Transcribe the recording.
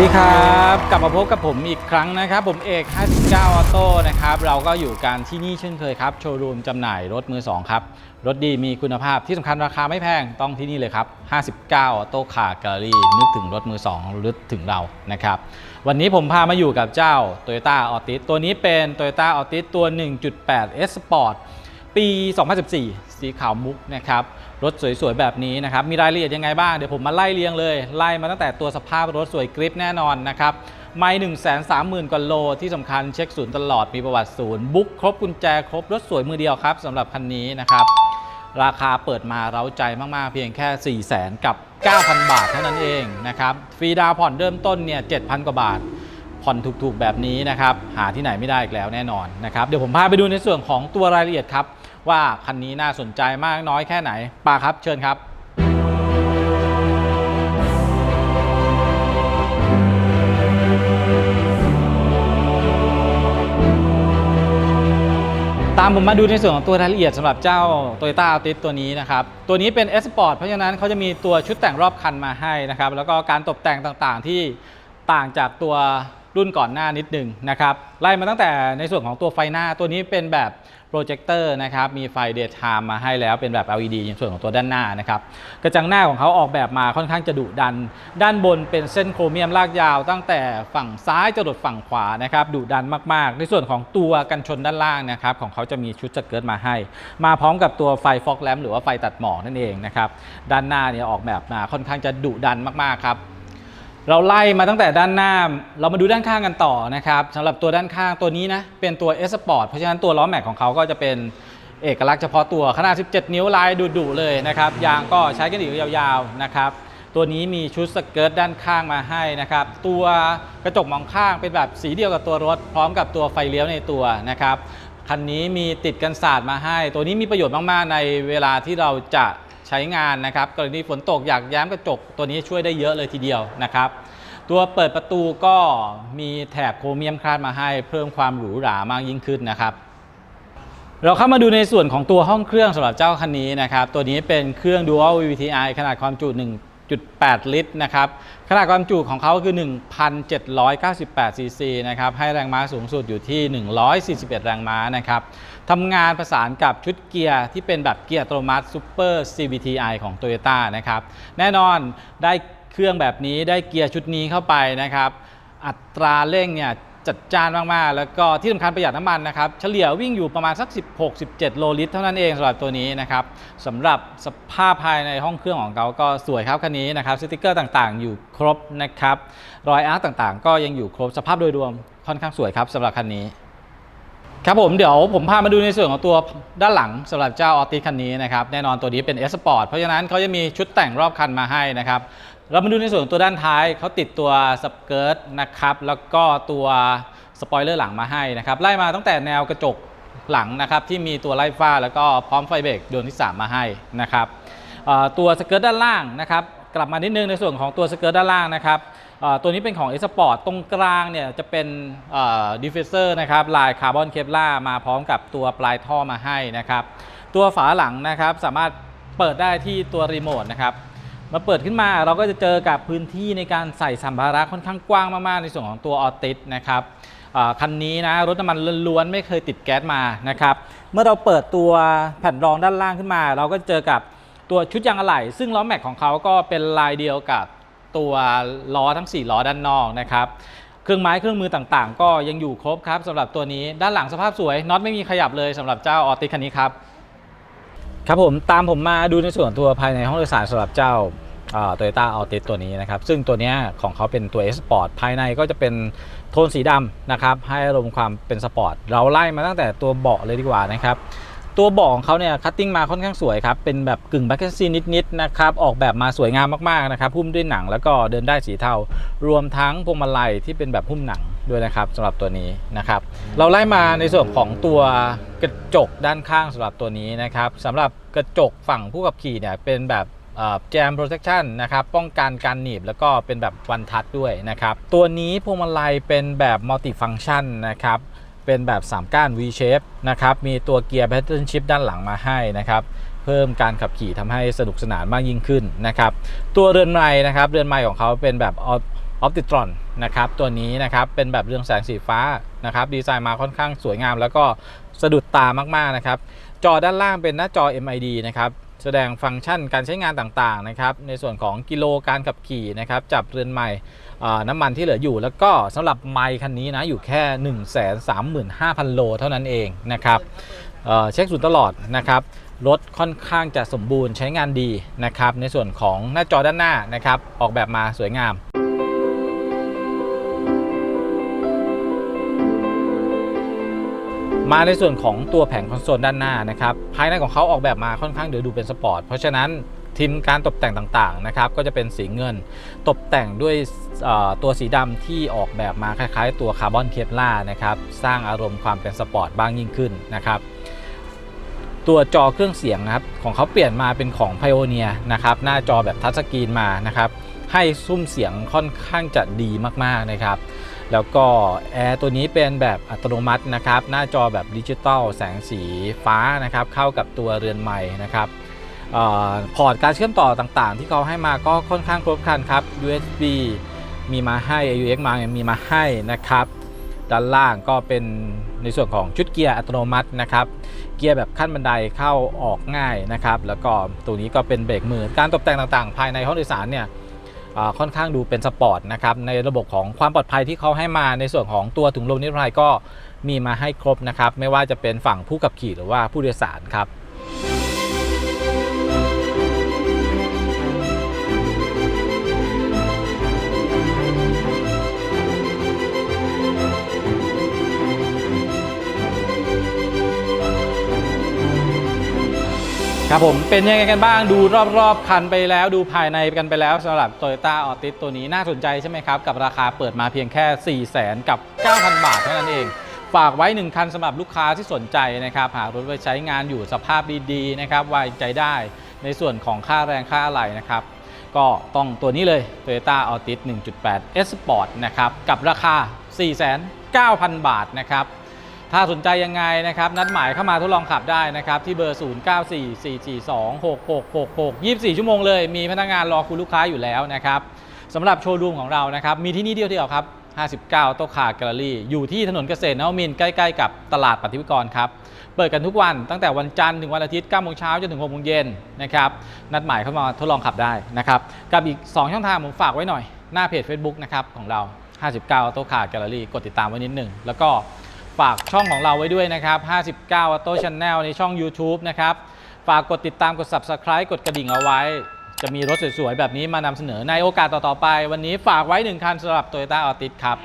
วัสดีครับ กลับมาพบกับผมอีกครั้งนะครับ ผมเอก 59 ออโต้นะครับ เราก็อยู่กันที่นี่เช่นเคยครับ โชว์รูมจำหน่ายรถมือ 2 ครับ รถดีมีคุณภาพที่สำคัญราคาไม่แพงต้องที่นี่เลยครับ 59 ออโต้คาร์แกลลี่ นึกถึงรถมือ 2 นึกถึงเรานะครับ วันนี้ผมพามาอยู่กับเจ้า Toyota Altis ตัวนี้เป็น Toyota Altis ตัว 1.8 S Sport ปี 2014 สีขาวมุกนะครับรถสวยๆแบบนี้นะครับมีรายละเอียดยังไงบ้างเดี๋ยวผมมาไล่เรียงเลยไล่มาตั้งแต่ตัวสภาพรถสวยกริปแน่นอนนะครับไม่1 3 0 0 0 0กว่าโลที่สำคัญเช็คศูนย์ตลอดมีประวัติศูนย์บุ๊กครบกุญแจครบรถสวยมือเดียวครับสำหรับคันนี้นะครับราคาเปิดมาเร้าใจมากๆ เพียงแค่ 4 0 0แสนกับ 9,000 บาทเท่านั้นเองนะครับฟรีดาวน์ผ่อนเริ่มต้นเนี่ย 7,000 กว่าบาท ผ่อนถูกๆแบบนี้นะครับ หาที่ไหนไม่ได้อีกแล้วแน่นอนนะครับ เดี๋ยวผมพาไปดูในส่วนของตัวรายละเอียดครับ ว่าคันนี้น่าสนใจมากน้อยแค่ไหนปาครับเชิญครับตามผมมาดูในส่วนของตัวรายละเอียดสำหรับเจ้า Toyota Altis ตัวนี้นะครับ ตัวนี้เป็น S Sport เพราะฉะนั้นเขาจะมีตัวชุดแต่งรอบคันมาให้นะครับ แล้วก็การตกแต่งต่างๆที่ต่างจากตัว รุ่นก่อนหน้านิดหนึ่งนะครับไล่มาตั้งแต่ในส่วนของตัวไฟหน้าตัวนี้เป็นแบบโปรเจคเตอร์นะครับมีไฟ daytime มาให้แล้วเป็นแบบ LED ในส่วนของตัวด้านหน้านะครับกระจังหน้าของเขาออกแบบมาค่อนข้างจะดุดัน ด้านบนเป็นเส้นโครเมียมลากยาว ตั้งแต่ฝั่งซ้ายจรดฝั่งขวานะครับดุดันมากๆ ในส่วนของตัวกันชนด้านล่างนะครับของเขาจะมีชุดสเกิร์ตมาให้ มาพร้อมกับตัวไฟฟอกแลมหรือว่าไฟตัดหมอกนั่นเองนะครับด้านหน้าเนี่ยออกแบบมาค่อนข้างจะดุดันมากๆครับ เราไล่มาตั้งแต่ด้านหน้า เรามาดูด้านข้างกันต่อนะครับสำหรับตัวด้านข้างตัวนี้นะ เป็นตัว S Sport เพราะฉะนั้นตัวล้อแม็กของเขาก็จะเป็นเอกลักษณ์เฉพาะตัวขนาด 17 นิ้วลายดุๆเลยนะครับยางก็ใช้กันอีกยาวๆนะครับตัวนี้มีชุดสเกิร์ตด้านข้างมาให้นะครับตัวกระจกมองข้างเป็นแบบสีเดียวกับตัวรถ พร้อมกับตัวไฟเลี้ยวในตัวนะครับคันนี้มีติดกันศาสตร์มาให้ ตัวนี้มีประโยชน์มากๆ ในเวลาที่เราจะ ใช้งานนะครับกรณีฝนตกอยากย้มกระจกตัวนี้ช่วยได้เยอะเลยทีเดียวนะครับ ตัวเปิดประตูก็มีแถบโครเมียมคาดมาให้เพิ่มความหรูหรามากยิ่งขึ้นนะครับ เราเข้ามาดูในส่วนของตัวห้องเครื่องสำหรับเจ้าคันนี้นะครับ ตัวนี้เป็นเครื่อง Dual VVTi ขนาดความจุ 1.8 ลิตรนะครับขนาดความจุของเขาคือ 1,798ซีซีนะครับให้แรงม้าสูงสุดอยู่ที่ 141 แรงม้านะครับทำงานประสานกับชุดเกียร์ที่เป็นแบบเกียร์อัตโนมัติ Super CVTi ของ Toyota นะครับแน่นอนได้เครื่องแบบนี้ได้เกียร์ชุดนี้เข้าไปนะครับอัตราเร่งเนี่ย จัดจ้านมากๆ แล้วก็ที่สำคัญประหยัดน้ำมันนะครับ เฉลี่ยวิ่งอยู่ประมาณสัก 16-17 โลลิตรเท่านั้นเองสำหรับตัวนี้นะครับสำหรับสภาพภายในห้องเครื่องของเขาก็สวยครับคันนี้นะครับสติกเกอร์ต่างๆ อยู่ครบนะครับ รอยอาร์ตต่างๆ ก็ยังอยู่ครบสภาพโดยรวมค่อนข้างสวยครับสำหรับคันนี้ครับผมเดี๋ยวผมพามาดูในส่วนของตัวด้านหลังสำหรับเจ้าออติคันนี้นะครับแน่นอนตัวนี้เป็น S Sport เพราะฉะนั้นเขาจะมีชุดแต่งรอบคันมาให้นะครับ เรามาดูในส่วนตัวด้านท้ายเขาติดตัวสเกิร์ตนะครับแล้วก็ตัวสปอยเลอร์หลังมาให้นะครับไล่มาตั้งแต่แนวกระจกหลังนะครับที่มีตัวไล่ฟ้าแล้วก็พร้อมไฟเบรกดวงที่ 3 มาให้นะครับตัวสเกิร์ตด้านล่างนะครับกลับมานิดนึงในส่วนของตัวสเกิร์ตด้านล่างนะครับตัวนี้เป็นของ S Sport ตรงกลางเนี่ยจะเป็นดิฟเฟิเซอร์นะครับลายคาร์บอนเคปลามาพร้อมกับตัวปลายท่อมาให้นะครับตัวฝาหลังนะครับสามารถเปิดได้ที่ตัวรีโมทนะครับ มาเปิดขึ้นมาเราก็จะเจอกับพื้นที่ในการใส่สัมภาระค่อนข้างกว้างมากๆ ในส่วนของตัวออติสนะครับคันนี้นะรถน้ำมันล้วนๆไม่เคยติดแก๊สมานะครับเมื่อเราเปิดตัวแผ่นรองด้านล่างขึ้นมา เราก็เจอกับตัวชุดยางอะไหล่ซึ่งล้อแม็กของเขาก็เป็นลายเดียวกับตัวล้อทั้ง 4 ล้อด้านนอกนะครับเครื่องไม้เครื่องมือต่างๆ ก็ยังอยู่ครบครับสำหรับตัวนี้ด้านหลังสภาพสวยน็อตไม่มีขยับเลยสำหรับเจ้าออติสคันนี้ครับ ครับผมตามผมมาดูในส่วนตัวภายในห้องโดยสารสำหรับเจ้าโตโยต้าอัลติสตัวนี้นะครับ ซึ่งตัวนี้ของเขาเป็นตัว S Sport ภายในก็จะเป็นโทนสีดำนะครับ ให้อารมณ์ความเป็นสปอร์ต เราไล่มาตั้งแต่ตัวเบาะเลยดีกว่านะครับ ตัวเบาะของเขาเนี่ยคัตติ้งมาค่อนข้างสวยครับ เป็นแบบกึ่งแบ็กซีนิดๆนะครับ ออกแบบมาสวยงามมากๆนะครับ หุ้มด้วยหนังแล้วก็เดินได้สีเทารวมทั้งพวงมาลัยที่เป็นแบบหุ้มหนัง ด้วยนะครับสำหรับตัวนี้นะครับ เราไล่มาในส่วนของตัวกระจกด้านข้างสำหรับตัวนี้นะครับสำหรับกระจกฝั่งผู้ขับขี่เนี่ยเป็นแบบแจมโปรเทคชันนะครับป้องกันการหนีบแล้วก็เป็นแบบวันทัชด้วยนะครับ ตัวนี้พวงมาลัยเป็นแบบมัลติฟัง c t ชันนะครับเป็นแบบ 3 ก้าน V shape นะครับมีตัวเกียร์ pattern shift ด้านหลังมาให้นะครับเพิ่มการขับขี่ทำให้สนุกสนานมากยิ่งขึ้นนะครับตัวเรือนไม้นะครับเรือนไม้ของเขาเป็นแบบ Optitron นนะครับตัวนี้นะครับเป็นแบบเรืองแสงสีฟ้านะครับดีไซน์มาค่อนข้างสวยงาม แล้วก็สะดุดตามากๆนะครับจอด้านล่างเป็นหน้าจอ MID นะครับแสดงฟังก์ชันการใช้งานต่างๆนะครับในส่วนของกิโลการขับขี่นะครับจับเรือนใหม่อ่าน้ำมันที่เหลืออยู่ แล้วก็สำหรับไมค์คันนี้นะอยู่แค่ 135,000 โลเท่านั้นเองนะครับเเช็คศูนย์ตลอดนะครับรถค่อนข้างจะสมบูรณ์ใช้งานดีนะครับในส่วนของหน้าจอด้านหน้านะครับออกแบบมาสวยงาม มาในส่วนของตัวแผงคอนโซลด้านหน้านะครับภายในของเขาออกแบบมาค่อนข้างเดี๋ยวดูเป็นสปอร์ตเพราะฉะนั้นทีมการตกแต่งต่างๆนะครับก็จะเป็นสีเงิน ตกแต่งด้วยตัวสีดำที่ออกแบบมาคล้ายๆ ตัวคาร์บอนเคปล่านะครับสร้างอารมณ์ความเป็นสปอร์ตบ้างยิ่งขึ้นนะครับตัวจอเครื่องเสียงนะครับของเขาเปลี่ยนมาเป็นของ Pioneer นะครับหน้าจอแบบทัชสกรีนมานะครับให้ซุ้มเสียงค่อนข้างจะดีมากๆนะครับ แล้วก็แอร์ตัวนี้เป็นแบบอัตโนมัตินะครับหน้าจอแบบดิจิตอลแสงสีฟ้านะครับเข้ากับตัวเรือนใหม่นะครับออพอร์ตการเชื่อมต่อต่างๆ ที่เขาให้มาก็ค่อนข้างครบครันครับ USB มีมาให้ AUX มามีมาให้นะครับ ด้านล่างก็เป็นในส่วนของชุดเกียร์อัตโนมัตินะครับ เกียร์แบบขั้นบันไดเข้าออกง่ายนะครับ แล้วก็ตัวนี้ก็เป็นเบรกมือ การตกแต่งต่างๆ ภายในห้องโดยสารเนี่ย ค่อนข้างดูเป็นสปอร์ตนะครับในระบบของความปลอดภัยที่เขาให้มาในส่วนของตัวถุงลมนิรภัยก็มีมาให้ครบนะครับไม่ว่าจะเป็นฝั่งผู้ขับขี่หรือว่าผู้โดยสารครับ ครับผมเป็นยังไงกันบ้างดูรอบๆ คันไปแล้วดูภายในกันไปแล้วสำหรับ Toyota Altis ตัวนี้น่าสนใจใช่ไหมครับ กับราคาเปิดมาเพียงแค่ 4 0 0 0 0 0กับ 9,000 บาทเท่านั้นเอง ฝากไว้ 1 คันสำหรับลูกค้าที่สนใจนะครับหากรถไว้ใช้งานอยู่สภาพดีๆนะครับไว้ใจได้ในส่วนของค่าแรงค่าอะไหล่นะครับ ก็ต้องตัวนี้เลย Toyota Altis 1.8 S Sport นะครับกับราคา 4,900,000บาทนะครับ ถ้าสนใจยังไงนะครับนัดหมายเข้ามาทดลองขับได้นะครับที่เบอร์ 0944426666 24 ชั่วโมงเลย มีพนักงานรอคุณลูกค้าอยู่แล้วนะครับสำหรับโชว์รูมของเรานะครับมีที่นี่เดียวเดียวครับ 59 โต๊ะคาแกลเลอรี่ อยู่ที่ถนนเกษตรนวมินใกล้ๆ กับตลาดปฏิวิกรครับ เปิดกันทุกวันตั้งแต่วันจันทร์ถึงวันอาทิตย์9โมงเช้าจนถึง6โมงเย็นนะครับนัดหมายเข้ามาทดลองขับได้นะครับกับอีก 2 ช่องทางผมฝากไว้หน่อยหน้าเพจ Facebook นะครับของเรา 59 โต๊ะคาแกลเลอรี่กดติดตามไว้นิดหนึ่งแล้วก็ ฝากช่องของเราไว้ด้วยนะครับ 59 Auto Channel ในช่อง YouTube นะครับ ฝากกดติดตามกด Subscribe กดกระดิ่งเอาไว้ จะมีรถสวยๆ แบบนี้มานำเสนอในโอกาสต่อๆไป วันนี้ฝากไว้หนึ่งคันสำหรับ Toyota Altis ครับ